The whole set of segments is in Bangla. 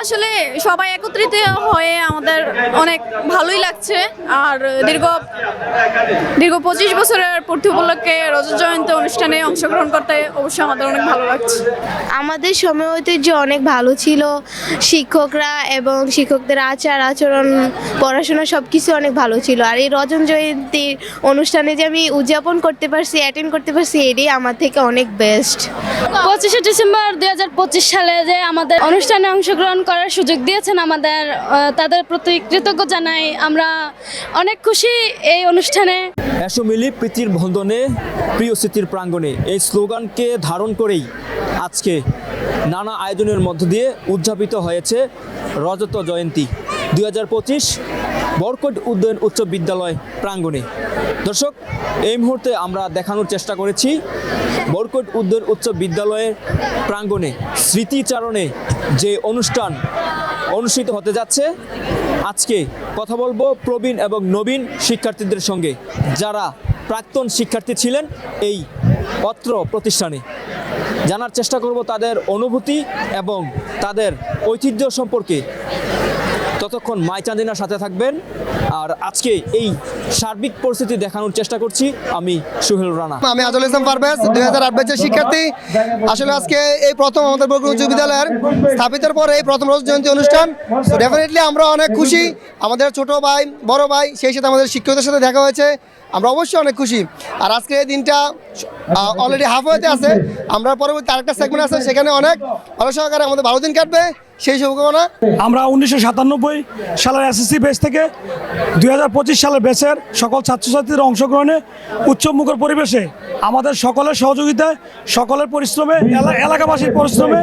আসলে সবাই একত্রিত হয়ে আমাদের অনেক ভালোই লাগছে। আর দীর্ঘ দীর্ঘ পঁচিশ বছরের পূর্তি উপলক্ষে রজত জয়ন্তী অনুষ্ঠানে অংশগ্রহণ করতে অবশ্যই আমাদের অনেক ভালো লাগছে। আমাদের সময় ঐতিহ্য অনেক ভালো ছিল। শিক্ষকরা এবং শিক্ষকদের আচার আচরণ পড়াশোনা সব কিছু অনেক ভালো ছিল। আর এই রজন জয়ন্তীর অনুষ্ঠানে যে আমি উদযাপন করতে পারছি অ্যাটেন্ড করতে পারছি এটাই আমার থেকে অনেক বেস্ট পঁচিশে ডিসেম্বর দুই হাজার পঁচিশ সালে যে আমাদের অনুষ্ঠানে অংশগ্রহণ করার সুযোগ দিয়েছেন আমাদের তাদের প্রতি কৃতজ্ঞ জানাই আমরা অনেক খুশি এই অনুষ্ঠানে। এসো মিলি প্রীতির বন্ধনে প্রিয় স্মৃতির প্রাঙ্গণে এই স্লোগানকে ধারণ করেই আজকে নানা আয়োজনের মধ্য দিয়ে উদযাপিত হয়েছে রজত জয়ন্তী দুই হাজার পঁচিশ বরকট উদ্যান উচ্চ বিদ্যালয় প্রাঙ্গণে। দর্শক, এই মুহূর্তে আমরা দেখানোর চেষ্টা করেছি বরকট উদ্যান উচ্চ বিদ্যালয়ের প্রাঙ্গণে স্মৃতিচারণে যে অনুষ্ঠান অনুষ্ঠিত হতে যাচ্ছে। আজকে কথা বলব প্রবীণ এবং নবীন শিক্ষার্থীদের সঙ্গে যারা প্রাক্তন শিক্ষার্থী ছিলেন এই অত্র প্রতিষ্ঠানে। জানার চেষ্টা করব তাদের অনুভূতি এবং তাদের ঐতিহ্য সম্পর্কে। ততক্ষণ মাই চান্দিনার সাথে থাকবেন। আর আজকে এই সার্বিক পরিস্থিতি দেখানোর চেষ্টা করছি আমি সুহেল রানা। আমি আজল ইসলাম পারভেজ, দুই হাজার আট ব্যাচের শিক্ষার্থী। আসলে আজকে এই প্রথম আমাদের বরগুনা উচ্চ বিদ্যালয়ের স্থাপিতের পরে এই প্রথম রোজ জয়ন্তী অনুষ্ঠান। ডেফিনেটলি আমরা অনেক খুশি। আমাদের ছোট ভাই, বড় ভাই, সেই সাথে আমাদের শিক্ষকদের সাথে দেখা হয়েছে। আমরা অবশ্যই অনেক খুশি। আর আজকে এই দিনটা অলরেডি হাফ হয়েতে আছে। আমরা পরবর্তী আরেকটা সেগমেন্ট আছে, সেখানে অনেক ভালো সহকারে আমাদের ভালো দিন কাটবে। সেই শুভকামনা আমরা উনিশশো সাতানব্বই সালের এসএসসি বেস থেকে দুই হাজার পঁচিশ সালের ব্যাচের সকল ছাত্রছাত্রীদের অংশগ্রহণে উচ্চমুখর পরিবেশে আমাদের সকলের সহযোগিতায়, সকলের পরিশ্রমে, এলা- এলাকাবাসীর পরিশ্রমে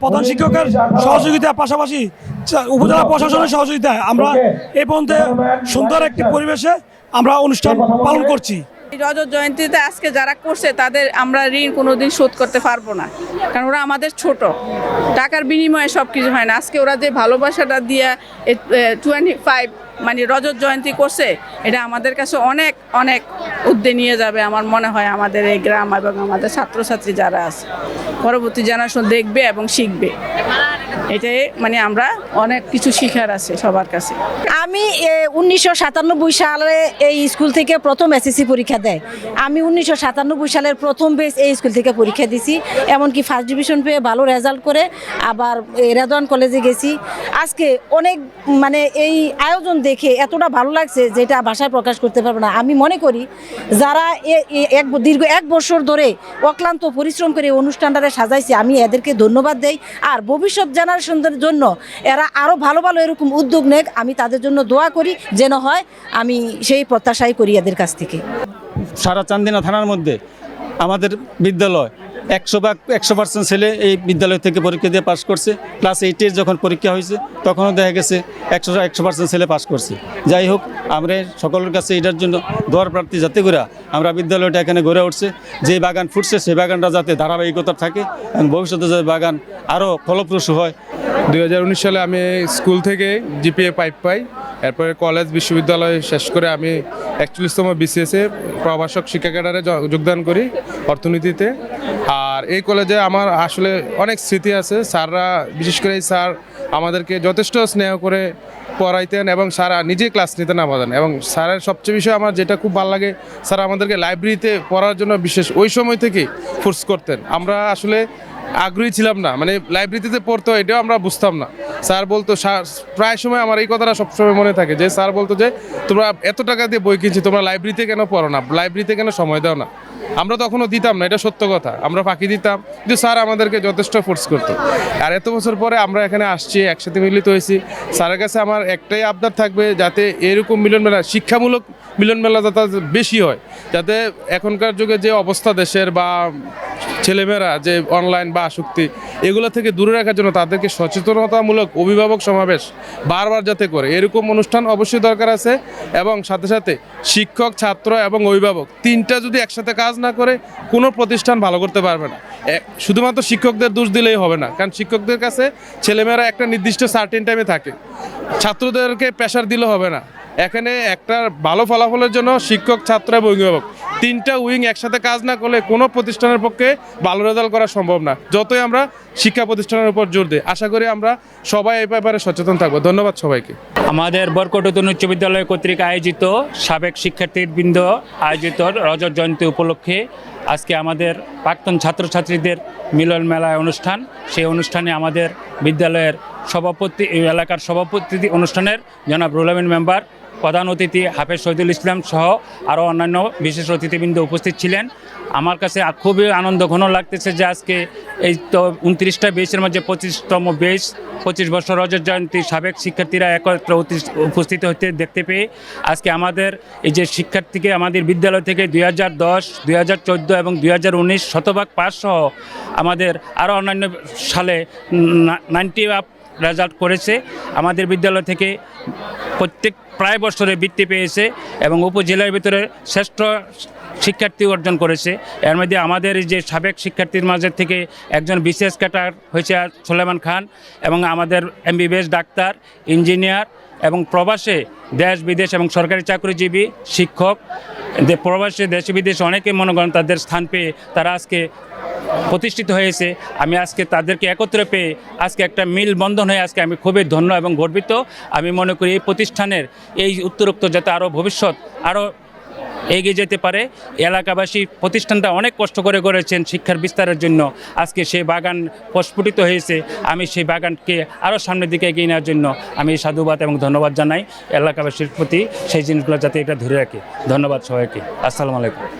প্রধান শিক্ষকের সহযোগিতার পাশাপাশি উপজেলা প্রশাসনের সহযোগিতায় আমরা এই পর্যন্ত সুন্দর একটি পরিবেশে আমরা অনুষ্ঠান পালন করছি। রজত জয়ন্তীতে আজকে যারা করছে, তাদের আমরা ঋণ কোনোদিন শোধ করতে পারব না। কারণ ওরা আমাদের ছোট। টাকার বিনিময়ে সব কিছু হয় না। আজকে ওরা যে ভালোবাসাটা দিয়ে টোয়েন্টি ফাইভ মানে রজত জয়ন্তী করছে, এটা আমাদের কাছে অনেক অনেক উদ্দে নিয়ে যাবে আমার মনে হয় আমাদের এই গ্রাম এবং আমাদের ছাত্রছাত্রী যারা আছে। পরবর্তী জেনারেশন দেখবে এবং শিখবে। এটাই মানে আমরা অনেক কিছু শিখার আছে সবার কাছে। আমি উনিশশো সাতানব্বই সালে এই স্কুল থেকে প্রথম এসএসসি পরীক্ষা দেয়। আমি উনিশশো সাতানব্বই সালের প্রথম বেস এই স্কুল থেকে পরীক্ষা দিছি। এমনকি ফার্স্ট ডিভিশন পেয়ে ভালো রেজাল্ট করে আবার রেদওয়ান কলেজে গেছি। আজকে অনেক মানে এই আয়োজন দেখে এতটা ভালো লাগছে যেটা ভাষায় প্রকাশ করতে পারব না। আমি মনে করি যারা এক, দীর্ঘ এক বছর ধরে অক্লান্ত পরিশ্রম করে অনুষ্ঠানটারে সাজাইছে, আমি এদেরকে ধন্যবাদ দেই। আর ভবিষ্যৎ জেনারেশনদের জন্য এরা আরও ভালো ভালো এরকম উদ্যোগ নেয় আমি তাদের জন্য দোয়া করি, যেন হয় আমি সেই প্রত্যাশাই করি এদের কাছ থেকে। সারা চান্দিনা থানার মধ্যে আমাদের বিদ্যালয় একশো বা একশো পার্সেন্ট ছেলে এই বিদ্যালয় থেকে পরীক্ষা দিয়ে পাশ করছে। ক্লাস এইটের যখন পরীক্ষা হয়েছে, তখনও দেখা গেছে একশো একশো পার্সেন্ট ছেলে পাশ করছে। যাই হোক, আমরা সকলের কাছে এটার জন্য দোয়ার প্রার্থী যাতে করে আমরা বিদ্যালয়টা এখানে গড়ে উঠছে। যে বাগান ফুটছে সেই বাগানটা যাতে ধারাবাহিকতা থাকে এবং ভবিষ্যতে যাতে বাগান আরও ফলপ্রসূ হয়। দুই হাজার উনিশ সালে আমি স্কুল থেকে জিপিএ পাইপ পাই। এরপরে কলেজ, বিশ্ববিদ্যালয় শেষ করে আমি একচল্লিশতম বিসিএসে প্রভাষক, শিক্ষা ক্যাডারে যোগদান করি অর্থনীতিতে। আর এই কলেজে আমার আসলে অনেক স্মৃতি আছে। স্যাররা, বিশেষ করে স্যার, আমাদেরকে যথেষ্ট স্নেহ করে পড়াইতেন এবং স্যারা নিজে ক্লাস নিতেন আমাদের। এবং স্যারের সবচেয়ে বিষয় আমার যেটা খুব ভালো লাগে, স্যার আমাদেরকে লাইব্রেরিতে পড়ার জন্য বিশেষ ওই সময় থেকেই ফোর্স করতেন। আমরা আসলে আগ্রহী ছিলাম না। মানে লাইব্রেরিতে পড়তো, এটাও আমরা বুঝতাম না। স্যার বলতো, "স্যার- প্রায় সময় আমার এই কথাটা সবসময় মনে থাকে যে, স্যার বলতো যে, তোমরা এত টাকা দিয়ে বই কিনছি, তোমরা লাইব্রেরিতে কেন পড়ো না? লাইব্রেরিতে কেন সময় দাও না? আমরা তখনও দিতাম না, এটা সত্য কথা। আমরা ফাঁকি দিতাম, কিন্তু স্যার আমাদেরকে যথেষ্ট ফোর্স করতো। আর এত বছর পরে আমরা এখানে আসছি, একসাথে মিলিত হয়েছি। স্যারের কাছে আমার একটাই আবদার থাকবে যাতে এরকম মিলন মেলা, শিক্ষামূলক মিলন মেলা যাতে বেশি হয়, যাতে এখনকার যুগে যে অবস্থা দেশের বা ছেলেমেয়েরা যে অনলাইন বা আসক্তি, এগুলো থেকে দূরে রাখার জন্য তাদেরকে সচেতনতামূলক অভিভাবক সমাবেশ বারবার যাতে করে। এরকম অনুষ্ঠান অবশ্যই দরকার আছে এবং সাথে সাথে শিক্ষক, ছাত্র এবং অভিভাবক তিনটা যদি একসাথে কাজ না করে, কোনো প্রতিষ্ঠান ভালো করতে পারবে না। শুধুমাত্র শিক্ষকদের দোষ দিলেই হবে না, কারণ শিক্ষকদের কাছে ছেলেমেয়েরা একটা নির্দিষ্ট সার্টেন টাইমে থাকে। ছাত্রদেরকে প্রেশার দিলে হবে না। এখানে একটা ভালো ফলাফলের জন্য শিক্ষক, ছাত্র এবং অভিভাবক। তিনটা উইং একসাথে কাজ না করলে কোনো প্রতিষ্ঠানের পক্ষে ভালো রেজাল্ট করা সম্ভব না। যতই আমরা শিক্ষা প্রতিষ্ঠানের উপর জোর দিই, আশা করি আমরা সবাই এই ব্যাপারে সচেতন থাকব। ধন্যবাদ সবাইকে। আমাদের বরকটতন উচ্চ বিদ্যালয় কর্তৃক আয়োজিত সাবেক শিক্ষার্থীবৃন্দ আয়োজিত রজত জয়ন্তী উপলক্ষে আজকে আমাদের প্রাক্তন ছাত্রছাত্রীদের মিলন মেলা অনুষ্ঠান। সেই অনুষ্ঠানে আমাদের বিদ্যালয়ের সভাপতি এলাকার সভাপতি অনুষ্ঠানের জনাব রুলামিন মেম্বার প্রধান অতিথি হাফেজ শহীদুল ইসলাম সহ আরও অন্যান্য বিশেষ অতিথিবৃন্দ উপস্থিত ছিলেন। আমার কাছে খুবই আনন্দ, ঘন লাগতেছে যে আজকে এই তো উনত্রিশটা বেসের মধ্যে পঁচিশতম বেস, পঁচিশ বছর রজত জয়ন্তী সাবেক শিক্ষার্থীরা একত্র উপস্থিত হতে দেখতে পেয়ে আজকে আমাদের এই যে শিক্ষার্থীকে আমাদের বিদ্যালয় থেকে দুই হাজার দশ, দুই হাজার চোদ্দ এবং দুই হাজার উনিশ শতভাগ পাস সহ আমাদের আরও অন্যান্য সালে নাইনটি আপ রেজাল্ট করেছে। আমাদের বিদ্যালয় থেকে প্রত্যেক প্রায় বছরে বৃত্তি পেয়েছে এবং উপজেলার ভিতরে শ্রেষ্ঠ শিক্ষার্থী অর্জন করেছে। এর মধ্যে আমাদের যে সাবেক শিক্ষার্থীর মাঝে থেকে একজন বিশেষ ক্যাটার হয়েছে সোলেমান খান এবং আমাদের এমবিবিএস ডাক্তার, ইঞ্জিনিয়ার এবং প্রবাসে দেশ, বিদেশ এবং সরকারি চাকরিজীবী, শিক্ষক প্রবাসে দেশে, বিদেশে অনেকে মনে করেন তাদের স্থান পেয়ে তারা আজকে প্রতিষ্ঠিত হয়েছে। আমি আজকে তাদেরকে একত্রে পেয়ে আজকে একটা মিল বন্ধন হয়ে আজকে আমি খুবই ধন্য এবং গর্বিত। আমি মনে করি এই প্রতিষ্ঠানের এই উত্তরোক্ত যাতে আরও ভবিষ্যৎ আরও এগিয়ে যেতে পারে। এলাকাবাসী প্রতিষ্ঠানটা অনেক কষ্ট করে করেছেন শিক্ষার বিস্তারের জন্য। আজকে সেই বাগান প্রস্ফুটিত হয়েছে। আমি সেই বাগানকে আরও সামনের দিকে এগিয়ে নেওয়ার জন্য আমি সাধুবাদ এবং ধন্যবাদ জানাই এলাকাবাসীর প্রতি। সেই জিনিসগুলো যাতে এটা ধরে রাখে। ধন্যবাদ সবাইকে। আসসালামু আলাইকুম।